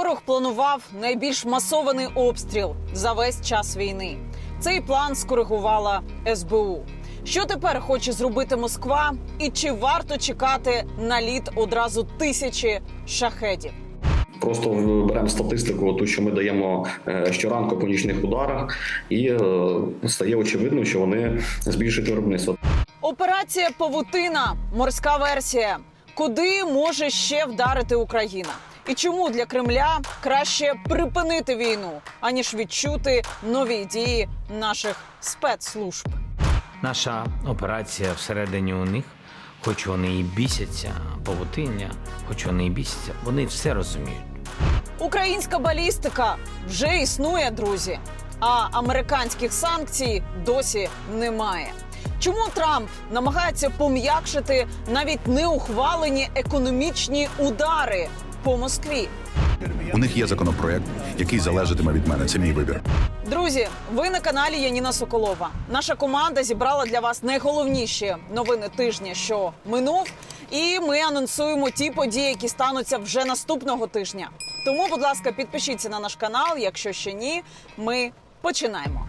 Ворог планував найбільш масований обстріл за весь час війни. Цей план скоригувала СБУ. Що тепер хоче зробити Москва? І чи варто чекати на літ одразу тисячі шахедів? Просто беремо статистику, ту, що ми даємо е, щоранку по нічних ударах, і е, стає очевидно, що вони збільшують виробництво. Операція Павутина морська версія. Куди може ще вдарити Україна? І чому для Кремля краще припинити війну, аніж відчути нові дії наших спецслужб? Наша операція всередині у них, хоч вони і бісяться, павутиння, хоч вони і бісяться, вони все розуміють. Українська балістика вже існує, друзі. А американських санкцій досі немає. Чому Трамп намагається пом'якшити навіть неухвалені економічні удари по Москві? У них є законопроект, який залежатиме від мене. Це мій вибір. Друзі, ви на каналі Яніна Соколова. Наша команда зібрала для вас найголовніші новини тижня, що минув, і ми анонсуємо ті події, які стануться вже наступного тижня. Тому, будь ласка, підпишіться на наш канал. Якщо ще ні, ми починаємо.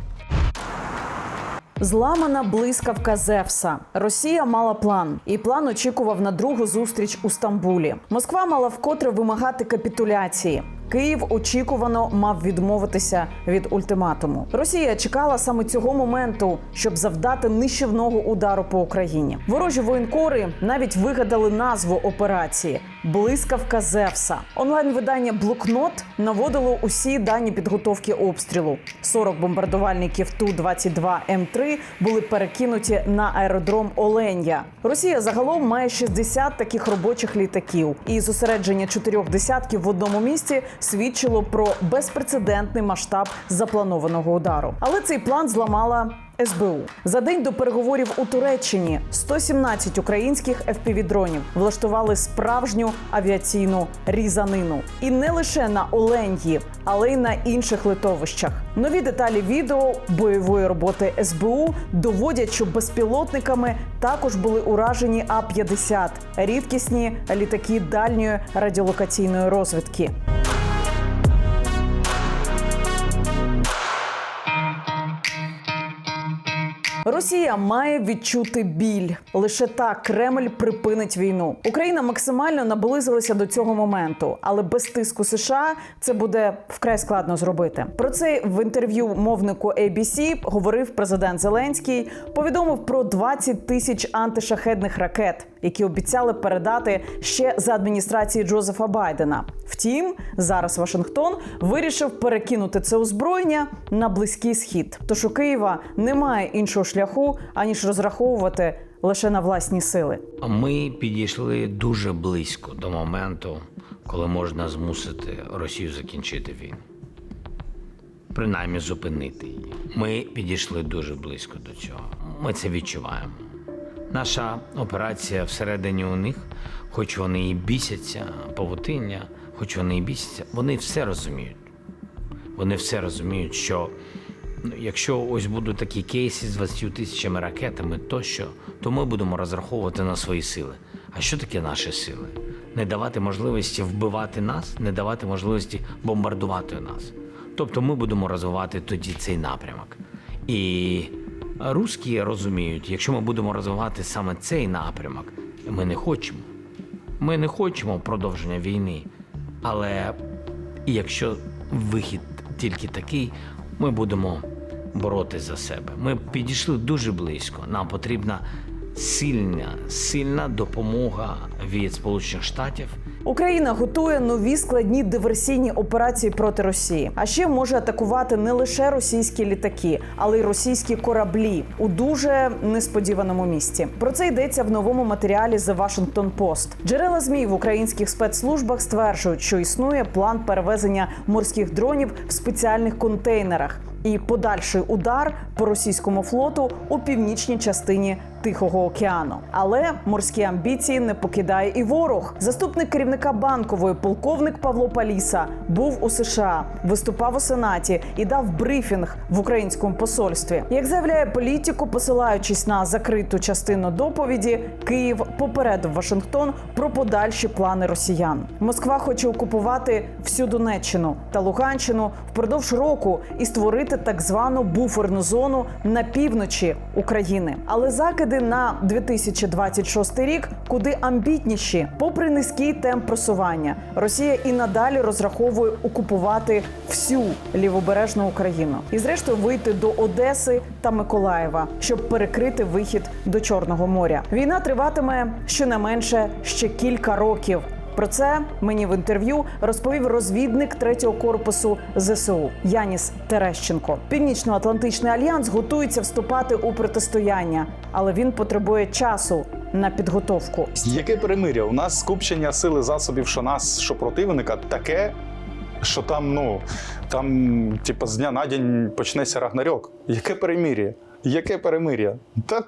Зламана блискавка Зевса. Росія мала план, і план очікував на другу зустріч у Стамбулі. Москва мала вкотре вимагати капітуляції. Київ очікувано мав відмовитися від ультиматуму. Росія чекала саме цього моменту, щоб завдати нищівного удару по Україні. Ворожі воєнкори навіть вигадали назву операції Блискавка Зевса. Онлайн-видання Блокнот наводило усі дані підготовки обстрілу. 40 бомбардувальників ту 22 м 3 були перекинуті на аеродром Оленя. Росія загалом має 60 таких робочих літаків, і зосередження чотирьох десятків в одному місці свідчило про безпрецедентний масштаб запланованого удару. Але цей план зламала. СБУ за день до переговорів у Туреччині 117 українських FPV-дронів влаштували справжню авіаційну різанину, і не лише на Оленьї, але й на інших литовищах. Нові деталі відео бойової роботи СБУ доводять, що безпілотниками також були уражені А 50 рідкісні літаки дальньої радіолокаційної розвідки. Росія має відчути біль. Лише так Кремль припинить війну. Україна максимально наблизилася до цього моменту, але без тиску США це буде вкрай складно зробити. Про це в інтерв'ю мовнику ABC говорив президент Зеленський. Повідомив про 20 тисяч антишахедних ракет, які обіцяли передати ще за адміністрації Джозефа Байдена. Втім, зараз Вашингтон вирішив перекинути це озброєння на близький схід. Тож у Києва немає іншого шляху аніж розраховувати лише на власні сили. Ми підійшли дуже близько до моменту, коли можна змусити Росію закінчити війну. Принаймні зупинити її. Ми підійшли дуже близько до цього. Ми це відчуваємо. Наша операція всередині у них, хоч вони і бісяться, павутиння, хоч вони і бісяться, вони все розуміють. Вони все розуміють, що ну, якщо ось будуть такі кейси з 20 тисячами ракетами тощо, то ми будемо розраховувати на свої сили. А що таке наші сили? Не давати можливості вбивати нас, не давати можливості бомбардувати нас. Тобто ми будемо розвивати тоді цей напрямок. І русські розуміють, якщо ми будемо розвивати саме цей напрямок, ми не хочемо. Ми не хочемо продовження війни. Але якщо вихід тільки такий, ми будемо боротися за себе. Ми підійшли дуже близько. Нам потрібна сильна, сильна допомога від Сполучених Штатів. Україна готує нові складні диверсійні операції проти Росії. А ще може атакувати не лише російські літаки, але й російські кораблі у дуже несподіваному місці. Про це йдеться в новому матеріалі The Washington Post. Джерела змі в українських спецслужбах стверджують, що існує план перевезення морських дронів в спеціальних контейнерах. І подальший удар по російському флоту у північній частині Тихого океану. Але морські амбіції не покидає і ворог. Заступник керівника банкової, полковник Павло Паліса, був у США, виступав у сенаті і дав брифінг в українському посольстві. Як заявляє політику, посилаючись на закриту частину доповіді, Київ попередив Вашингтон про подальші плани росіян. Москва хоче окупувати всю Донеччину та Луганщину впродовж року і створити так звану буферну зону на півночі України. Але закиди на 2026 рік куди амбітніші, попри низький темп просування, Росія і надалі розраховує окупувати всю лівобережну Україну і, зрештою, вийти до Одеси та Миколаєва, щоб перекрити вихід до Чорного моря. Війна триватиме щонайменше ще кілька років. Про це мені в інтерв'ю розповів розвідник третього корпусу ЗСУ Яніс Терещенко. Північно-Атлантичний альянс готується вступати у протистояння, але він потребує часу на підготовку. Яке перемиря? У нас скупчення сили засобів, що нас, що противника, таке, що там, ну там, типу, з дня на день почнеться Рагнарьок. Яке перемир'я? Яке перемир'я? Та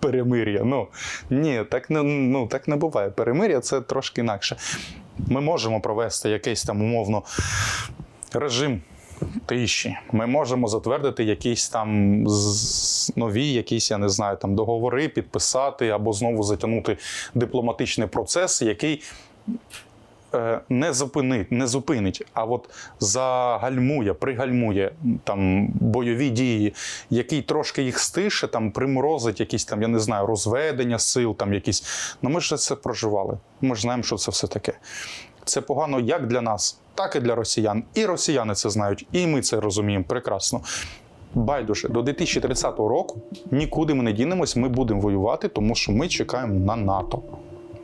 перемир'я. Ну ні, так не ну так не буває. Перемир'я це трошки інакше. Ми можемо провести якийсь там умовно режим. Тиші. Ми можемо затвердити якісь там нові, якісь, я не знаю, там договори, підписати або знову затягнути дипломатичний процес, який не зупинить, не зупинить, а от загальмує, пригальмує там бойові дії, який трошки їх стише, там приморозить якісь там, я не знаю, розведення сил, там якісь. Ну ми ж це проживали. Ми ж знаємо, що це все таке. Це погано як для нас, так і для росіян. І росіяни це знають, і ми це розуміємо прекрасно. Байдуже, до 2030 року нікуди ми не дінемось, ми будемо воювати, тому що ми чекаємо на НАТО.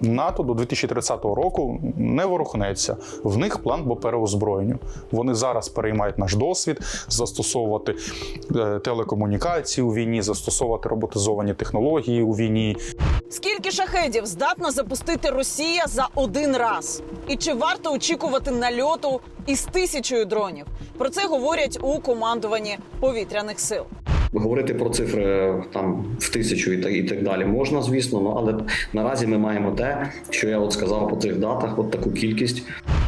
НАТО до 2030 року не ворухнеться. В них план по переозброєнню. Вони зараз переймають наш досвід, застосовувати е, телекомунікації у війні, застосовувати роботизовані технології у війні, Скільки шахедів здатна запустити Росія за один раз? І чи варто очікувати нальоту із тисячою дронів? Про це говорять у командуванні повітряних сил. Говорити про цифри е, там в тисячу і так, і так далі можна, звісно, ну, але наразі ми маємо те, що я от сказав по цих датах, от таку кількість.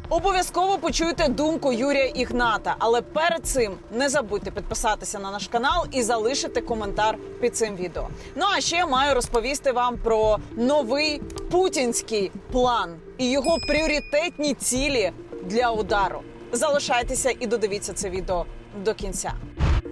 Обов'язково почуйте думку Юрія Ігната, але перед цим не забудьте підписатися на наш канал і залишити коментар під цим відео. Ну а ще маю розповісти вам про новий путінський план і його пріоритетні цілі для удару. Залишайтеся і додивіться це відео до кінця.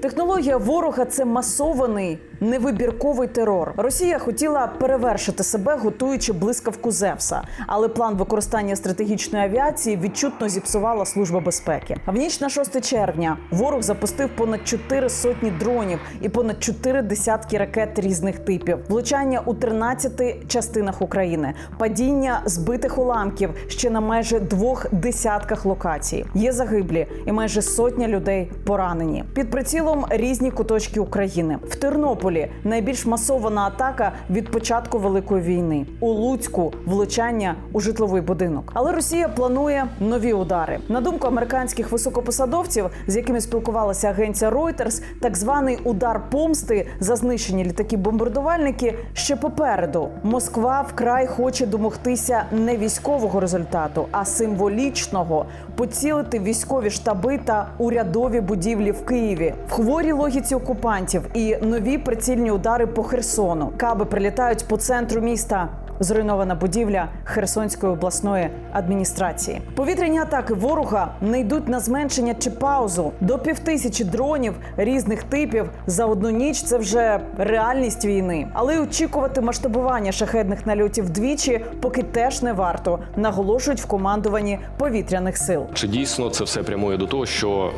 Технологія ворога це масований невибірковий терор. Росія хотіла перевершити себе, готуючи блискавку Зевса, але план використання стратегічної авіації відчутно зіпсувала служба безпеки. В ніч на 6 червня ворог запустив понад 4 сотні дронів і понад 4 десятки ракет різних типів, влучання у 13 частинах України, падіння збитих уламків ще на майже двох десятках локацій. Є загиблі і майже сотня людей поранені. Під прицілом різні куточки України. В Тернополі найбільш масована атака від початку великої війни. У Луцьку влучання у житловий будинок. Але Росія планує нові удари. На думку американських високопосадовців, з якими спілкувалася агенція Reuters, так званий удар помсти за знищені літаки-бомбардувальники ще попереду. Москва вкрай хоче домогтися не військового результату, а символічного поцілити військові штаби та урядові будівлі в Києві в хворій логіці окупантів і нові прицільні удари по Херсону. Каби прилітають по центру міста. Зруйнована будівля Херсонської обласної адміністрації. Повітряні атаки ворога не йдуть на зменшення чи паузу. До півтисячі дронів різних типів за одну ніч це вже реальність війни. Але й очікувати масштабування шахедних нальотів двічі поки теж не варто, наголошують в командуванні повітряних сил. Чи дійсно це все прямує до того, що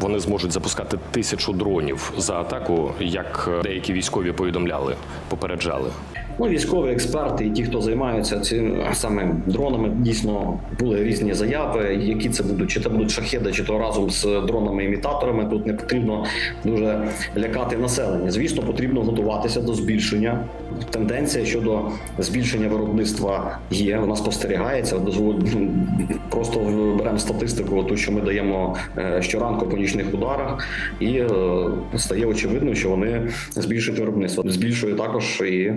вони зможуть запускати тисячу дронів за атаку, як деякі військові повідомляли, попереджали? Ну, військові експерти і ті, хто займаються цим саме дронами, дійсно були різні заяви. Які це будуть, чи це будуть шахеди, чи то разом з дронами-імітаторами. Тут не потрібно дуже лякати населення. Звісно, потрібно готуватися до збільшення. Тенденція щодо збільшення виробництва є. Вона спостерігається. Просто беремо статистику, ту, що ми даємо е, щоранку по нічних ударах, і е, стає очевидно, що вони збільшують виробництво. Збільшує також і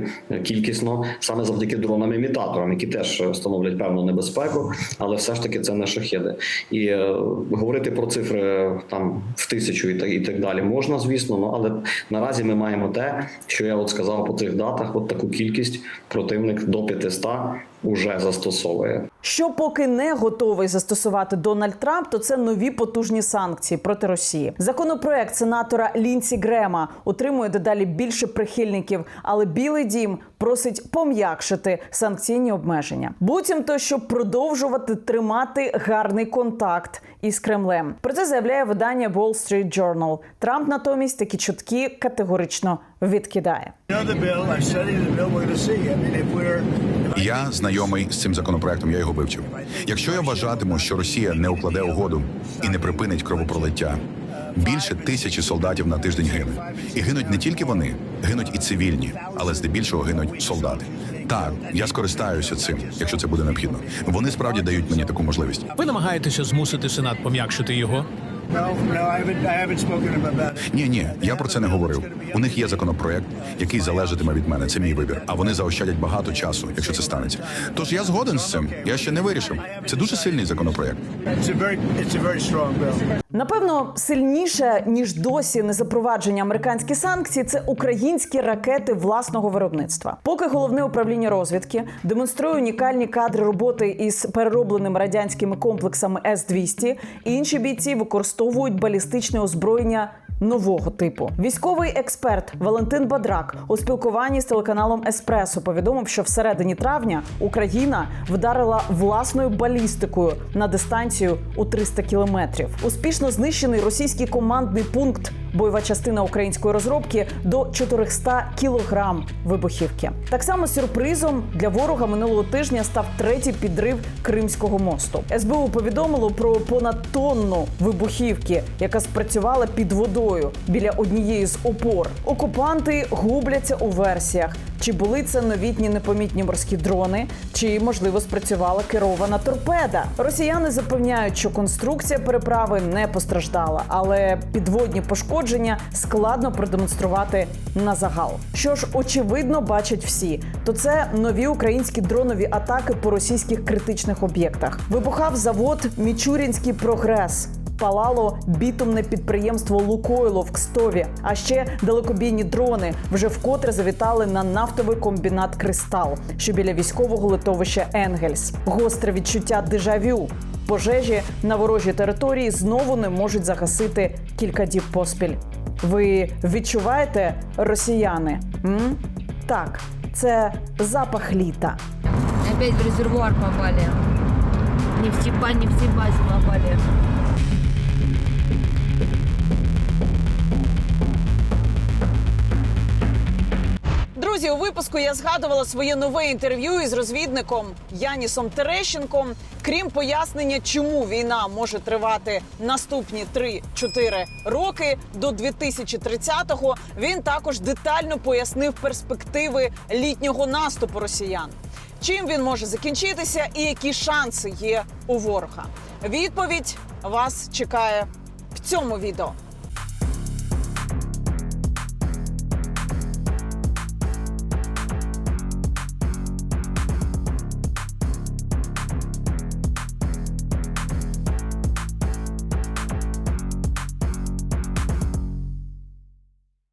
кількісно саме завдяки дронам-імітаторам, які теж становлять певну небезпеку, але все ж таки це не шахеди. І е, говорити про цифри там в тисячу і так і так далі можна, звісно. Ну але наразі ми маємо те, що я от сказав по цих датах. От таку кількість противник до 500 уже застосовує. Що поки не готовий застосувати Дональд Трамп, то це нові потужні санкції проти Росії. Законопроект сенатора Лінсі Грема отримує дедалі більше прихильників, але Білий Дім просить пом'якшити санкційні обмеження. Буцімто, щоб продовжувати тримати гарний контакт із Кремлем. Про це заявляє видання Wall Street Journal. Трамп натомість такі чутки категорично відкидає. Я знайомий з цим законопроектом, я його вивчив. Якщо я вважатиму, що Росія не укладе угоду і не припинить кровопролиття, більше тисячі солдатів на тиждень гине. І гинуть не тільки вони, гинуть і цивільні, але здебільшого гинуть солдати. Так, я скористаюся цим, якщо це буде необхідно. Вони справді дають мені таку можливість. Ви намагаєтеся змусити Сенат пом'якшити його? Ні, ні, я про це не говорив. У них є законопроект, який залежатиме від мене. Це мій вибір. А вони заощадять багато часу, якщо це станеться. Тож я згоден з цим. Я ще не вирішив. Це дуже сильний законопроект. Напевно, сильніше ніж досі не запровадження американські санкції це українські ракети власного виробництва. Поки головне управління розвідки демонструє унікальні кадри роботи із переробленими радянськими комплексами С 200 інші бійці використовують балістичне озброєння. Нового типу військовий експерт Валентин Бадрак у спілкуванні з телеканалом Еспресо повідомив, що всередині травня Україна вдарила власною балістикою на дистанцію у 300 кілометрів. Успішно знищений російський командний пункт. Бойова частина української розробки до 400 кілограм вибухівки. Так само сюрпризом для ворога минулого тижня став третій підрив Кримського мосту. СБУ повідомило про понад тонну вибухівки, яка спрацювала під водою біля однієї з опор. Окупанти губляться у версіях. Чи були це новітні непомітні морські дрони, чи можливо спрацювала керована торпеда? Росіяни запевняють, що конструкція переправи не постраждала, але підводні пошкодження складно продемонструвати на загал. Що ж, очевидно, бачать всі, то це нові українські дронові атаки по російських критичних об'єктах. Вибухав завод Мічурінський прогрес. Палало бітумне підприємство Лукойло в Кстові. А ще далекобійні дрони вже вкотре завітали на нафтовий комбінат Кристал, що біля військового литовища Енгельс. Гостре відчуття дежавю. Пожежі на ворожій території знову не можуть загасити кілька діб поспіль. Ви відчуваєте росіяни? М? Так, це запах літа. Опять в резервуар попали. Не в Степа, не в Степазе попали. Друзі, у випуску я згадувала своє нове інтерв'ю із розвідником Янісом Терещенком. Крім пояснення, чому війна може тривати наступні 3-4 роки до 2030-го, він також детально пояснив перспективи літнього наступу росіян. Чим він може закінчитися і які шанси є у ворога? Відповідь вас чекає в цьому відео.